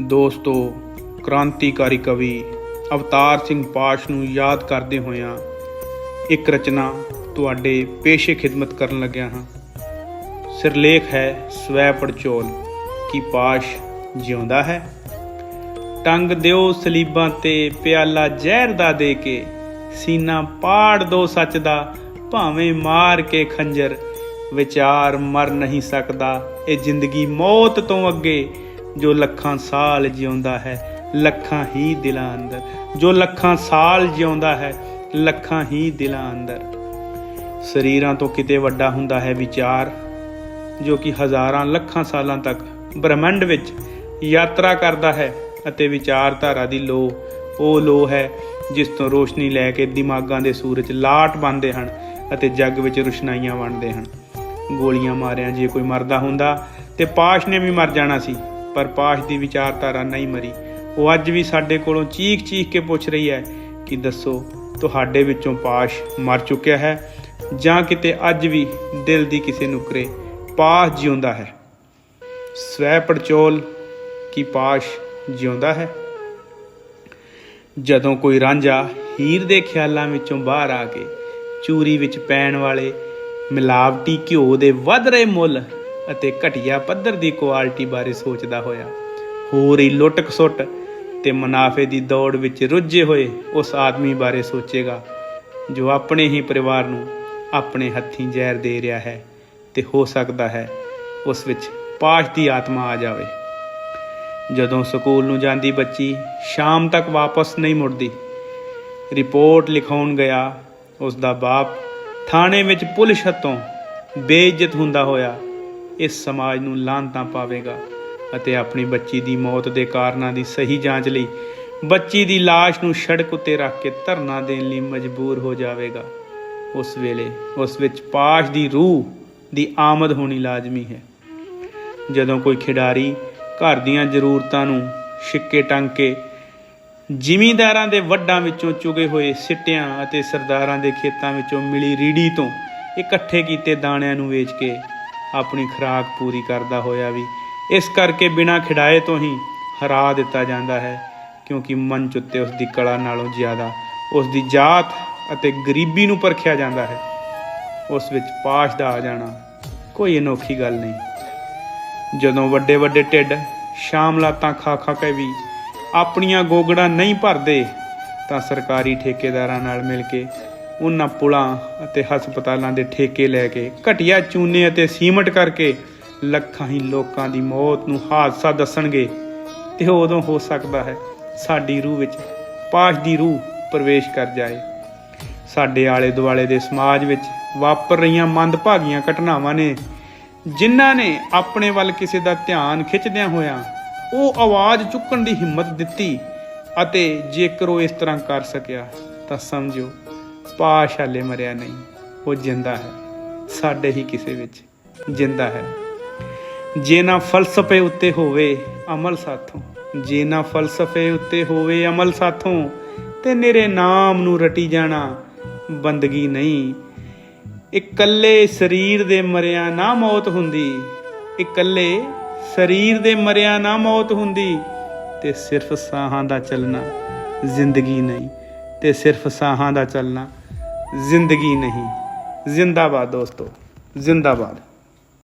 ਦੋਸਤੋ, ਕ੍ਰਾਂਤੀਕਾਰੀ ਕਵੀ ਅਵਤਾਰ ਸਿੰਘ ਪਾਸ਼ ਨੂੰ ਯਾਦ ਕਰਦੇ ਹੋਇਆਂ ਇੱਕ ਰਚਨਾ ਤੁਹਾਡੇ ਪੇਸ਼ੇ ਖਿਦਮਤ ਕਰਨ ਲੱਗਿਆ ਹਾਂ। ਸਿਰਲੇਖ ਹੈ, ਸਵੈ ਪੜਚੋਲ, ਕੀ ਪਾਸ਼ ਜਿਉਂਦਾ ਹੈ। ਟੰਗ ਦਿਓ ਸਲੀਬਾਂ ਤੇ, ਪਿਆਲਾ ਜ਼ਹਿਰ ਦਾ ਦੇ ਕੇ, ਸੀਨਾ ਪਾੜ ਦੋ ਸੱਚ ਦਾ, ਭਾਵੇਂ ਮਾਰ ਕੇ ਖੰਜਰ, ਵਿਚਾਰ ਮਰ ਨਹੀਂ ਸਕਦਾ, ਇਹ ਜ਼ਿੰਦਗੀ ਮੌਤ ਤੋਂ ਅੱਗੇ ਜੋ ਲੱਖਾਂ ਸਾਲ ਜਿਉਂਦਾ ਹੈ, ਲੱਖਾਂ ਹੀ ਦਿਲਾਂ ਅੰਦਰ। ਜੋ ਲੱਖਾਂ ਸਾਲ ਜਿਉਂਦਾ ਹੈ, ਲੱਖਾਂ ਹੀ ਦਿਲਾਂ ਅੰਦਰ। ਸਰੀਰਾਂ ਤੋਂ ਕਿਤੇ ਵੱਡਾ ਹੁੰਦਾ ਹੈ ਵਿਚਾਰ, ਜੋ ਕਿ ਹਜ਼ਾਰਾਂ ਲੱਖਾਂ ਸਾਲਾਂ ਤੱਕ ਬ੍ਰਹਮੰਡ ਵਿੱਚ ਯਾਤਰਾ ਕਰਦਾ ਹੈ ਅਤੇ ਵਿਚਾਰਧਾਰਾ ਦੀ ਲੋ, ਉਹ ਲੋ ਹੈ ਜਿਸ ਤੋਂ ਰੋਸ਼ਨੀ ਲੈ ਕੇ ਦਿਮਾਗਾਂ ਦੇ ਸੂਰਜ ਲਾਟ ਬਣਦੇ ਹਨ ਅਤੇ ਜੱਗ ਵਿੱਚ ਰੁਸ਼ਨਾਈਆਂ ਵੰਡਦੇ ਹਨ। ਗੋਲੀਆਂ ਮਾਰਿਆਂ ਜੇ ਕੋਈ ਮਰਦਾ ਹੁੰਦਾ, ਤੇ ਪਾਸ਼ ਨੇ ਵੀ ਮਰ ਜਾਣਾ ਸੀ। ਪਰ ਪਾਸ਼ ਦੀ ਵਿਚਾਰਧਾਰਾ ਨਹੀਂ ਮਰੀ। ਉਹ ਅੱਜ ਵੀ ਸਾਡੇ ਕੋਲੋਂ ਚੀਖ ਚੀਖ ਕੇ ਪੁੱਛ ਰਹੀ ਹੈ ਕਿ ਦੱਸੋ, ਤੁਹਾਡੇ ਵਿੱਚੋਂ ਪਾਸ਼ ਮਰ ਚੁੱਕਿਆ ਹੈ ਜਾਂ ਕਿਤੇ ਅੱਜ ਵੀ ਦਿਲ ਦੀ ਕਿਸੇ ਨੁਕਰੇ ਪਾਸ਼ ਜਿਉਂਦਾ ਹੈ? ਸਵੈ ਪੜਚੋਲ ਕੀ ਪਾਸ਼ ਜਿਉਂਦਾ ਹੈ? ਜਦੋਂ ਕੋਈ ਰਾਂਝਾ ਹੀਰ ਦੇ ਖਿਆਲਾਂ ਵਿੱਚੋਂ ਬਾਹਰ ਆ ਕੇ ਚੂਰੀ ਵਿੱਚ ਪੈਣ ਵਾਲੇ ਮਿਲਾਵਟੀ ਘਿਓ ਦੇ ਵੱਧ ਰਹੇ ਮੁੱਲ ਅਤੇ ਘਟੀਆ ਪੱਧਰ ਦੀ ਕੁਆਲਿਟੀ ਬਾਰੇ ਸੋਚਦਾ ਹੋਇਆ। ਹੋਰ ਹੀ ਲੁੱਟ ਖਸੁੱਟ ਤੇ ਮੁਨਾਫੇ ਦੀ ਦੌੜ ਵਿੱਚ ਰੁੱਝੇ ਹੋਏ ਉਸ ਆਦਮੀ ਬਾਰੇ ਸੋਚੇਗਾ, ਜੋ ਆਪਣੇ ਹੀ ਪਰਿਵਾਰ ਨੂੰ ਆਪਣੇ ਹੱਥੀਂ ਜ਼ਹਿਰ ਦੇ ਰਿਹਾ ਹੈ ਤੇ ਹੋ ਸਕਦਾ ਹੈ ਉਸ ਵਿੱਚ ਪਾਸ਼ ਦੀ ਆਤਮਾ ਆ ਜਾਵੇ। ਜਦੋਂ ਸਕੂਲ ਨੂੰ ਜਾਂਦੀ ਬੱਚੀ ਸ਼ਾਮ ਤੱਕ ਵਾਪਸ ਨਹੀਂ ਮੁੜਦੀ, ਰਿਪੋਰਟ ਲਿਖਾਉਣ ਗਿਆ, ਉਸ ਦਾ ਬਾਪ ਥਾਣੇ ਵਿੱਚ ਪੁਲਿਸ ਹੱਥੋਂ ਬੇਇੱਜ਼ਤ ਹੁੰਦਾ ਹੋਇਆ ਇਸ ਸਮਾਜ ਨੂੰ ਲਾਂਤਾਂ ਪਾਵੇਗਾ ਅਤੇ ਆਪਣੀ ਬੱਚੀ ਦੀ ਮੌਤ ਦੇ ਕਾਰਨਾਂ ਦੀ ਸਹੀ ਜਾਂਚ ਲਈ ਬੱਚੀ ਦੀ ਲਾਸ਼ ਨੂੰ ਸੜਕ ਉੱਤੇ ਰੱਖ ਕੇ ਧਰਨਾ ਦੇਣ ਲਈ ਮਜਬੂਰ ਹੋ ਜਾਵੇਗਾ। ਉਸ ਵੇਲੇ ਉਸ ਵਿੱਚ ਪਾਸ਼ ਦੀ ਰੂਹ ਦੀ ਆਮਦ ਹੋਣੀ ਲਾਜ਼ਮੀ ਹੈ। ਜਦੋਂ ਕੋਈ ਖਿਡਾਰੀ ਘਰ ਦੀਆਂ ਜ਼ਰੂਰਤਾਂ ਨੂੰ ਛਿੱਕੇ ਟੰਗ ਕੇ ਜ਼ਿਮੀਂਦਾਰਾਂ ਦੇ ਵੱਡਾਂ ਵਿੱਚੋਂ ਚੁਗੇ ਹੋਏ ਸਿੱਟਿਆਂ ਅਤੇ ਸਰਦਾਰਾਂ ਦੇ ਖੇਤਾਂ ਵਿੱਚੋਂ ਮਿਲੀ ਰੀੜੀ ਤੋਂ ਇਕੱਠੇ ਕੀਤੇ ਦਾਣਿਆਂ ਨੂੰ ਵੇਚ ਕੇ ਆਪਣੀ ਖੁਰਾਕ ਪੂਰੀ ਕਰਦਾ ਹੋਇਆ ਵੀ। ਇਸ ਕਰਕੇ ਬਿਨਾਂ ਖਿਡਾਏ ਤੋਂ ਹੀ ਹਰਾ ਦਿੱਤਾ ਜਾਂਦਾ ਹੈ, ਕਿਉਂਕਿ ਮੰਚ ਉੱਤੇ ਉਸ ਦੀ ਕਲਾ ਨਾਲੋਂ ਜ਼ਿਆਦਾ ਉਸ ਦੀ ਜਾਤ ਅਤੇ ਗਰੀਬੀ ਨੂੰ ਪਰਖਿਆ ਜਾਂਦਾ ਹੈ। ਉਸ ਵਿੱਚ ਪਾਸ਼ ਦਾ ਆ ਜਾਣਾ ਕੋਈ ਅਨੋਖੀ ਗੱਲ ਨਹੀਂ। ਜਦੋਂ ਵੱਡੇ ਵੱਡੇ ਢਿੱਡ ਸ਼ਾਮ ਲਾਤਾਂ ਖਾ ਖਾ ਕੇ ਵੀ ਆਪਣੀਆਂ ਗੋਗੜਾਂ ਨਹੀਂ ਭਰਦੇ, ਤਾਂ ਸਰਕਾਰੀ ਠੇਕੇਦਾਰਾਂ ਨਾਲ ਮਿਲ ਕੇ ਉਹਨਾਂ ਪੁਲਾਂ ਅਤੇ ਹਸਪਤਾਲਾਂ ਦੇ ਠੇਕੇ ਲੈ ਕੇ, ਘਟੀਆ ਚੂਨੇ ਅਤੇ ਸੀਮਟ ਕਰਕੇ ਲੱਖਾਂ ਹੀ ਲੋਕਾਂ ਦੀ ਮੌਤ ਨੂੰ ਹਾਦਸਾ ਦੱਸਣਗੇ। ਤੇ ਉਦੋਂ ਹੋ ਸਕਦਾ ਹੈ ਸਾਡੀ ਰੂਹ ਵਿੱਚ ਪਾਸ਼ ਦੀ ਰੂਹ ਪ੍ਰਵੇਸ਼ ਕਰ ਜਾਏ। ਸਾਡੇ ਆਲੇ ਦੁਆਲੇ ਦੇ ਸਮਾਜ ਵਿੱਚ ਵਾਪਰ ਰਹੀਆਂ ਮੰਦਭਾਗੀਆਂ ਘਟਨਾਵਾਂ ਨੇ, ਜਿਨ੍ਹਾਂ ਨੇ ਆਪਣੇ ਵੱਲ ਕਿਸੇ ਦਾ ਧਿਆਨ ਖਿੱਚਦਿਆਂ ਹੋਇਆਂ ਉਹ ਆਵਾਜ਼ ਚੁੱਕਣ ਦੀ ਹਿੰਮਤ ਦਿੱਤੀ ਅਤੇ ਜੇਕਰ ਉਹ ਇਸ ਤਰ੍ਹਾਂ ਕਰ ਸਕਿਆ ਤਾਂ ਸਮਝੋ ਪਾਸ਼ ਹਾਲੇ ਮਰਿਆ ਨਹੀਂ, ਉਹ ਜਿੰਦਾ ਹੈ, ਸਾਡੇ ਹੀ ਕਿਸੇ ਵਿੱਚ ਜਿੰਦਾ ਹੈ। ਜੇ ਨਾ ਫਲਸਫੇ ਉੱਤੇ ਹੋਵੇ ਅਮਲ ਸਾਥੋਂ ਜੇ ਨਾ ਫਲਸਫੇ ਉੱਤੇ ਹੋਵੇ ਅਮਲ ਸਾਥੋਂ, ਤੇ ਨਿਰੇ ਨਾਮ ਨੂੰ ਰਟੀ ਜਾਣਾ ਬੰਦਗੀ ਨਹੀਂ। ਇਕੱਲੇ ਸਰੀਰ ਦੇ ਮਰਿਆ ਨਾ ਮੌਤ ਹੁੰਦੀ, ਇਕੱਲੇ ਸਰੀਰ ਦੇ ਮਰਿਆ ਨਾ ਮੌਤ ਹੁੰਦੀ, ਤੇ ਸਿਰਫ ਸਾਹਾਂ ਦਾ ਚੱਲਣਾ ਜ਼ਿੰਦਗੀ ਨਹੀਂ। ਤੇ ਸਿਰਫ ਸਾਹਾਂ ਦਾ ਚੱਲਣਾ ਜ਼ਿੰਦਗੀ ਨਹੀਂ। ਜ਼ਿੰਦਾਬਾਦ ਦੋਸਤੋ ਜ਼ਿੰਦਾਬਾਦ।